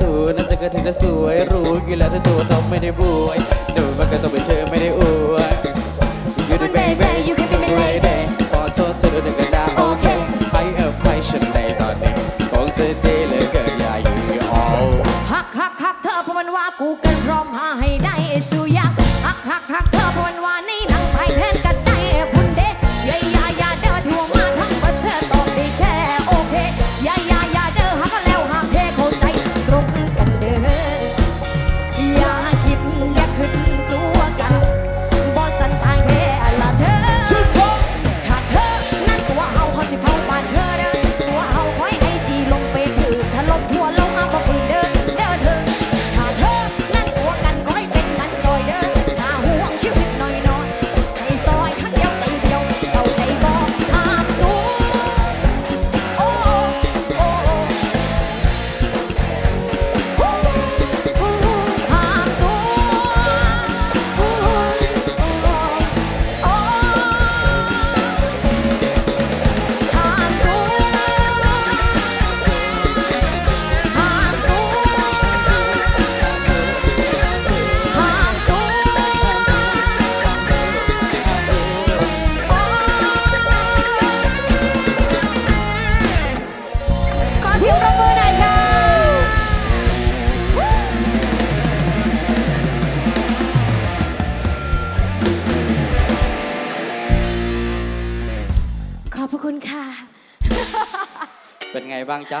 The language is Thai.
ตัวนั้นจะเกิดถึงอะสวยรู้กี่แล้วถ้าตัวต้องไม่ได้บวยดูมันก็ต้องเป็นเธอไม่ได้อวย You the baby you ขอบคุณค่ะ เป็นไงบ้างจ๊ะ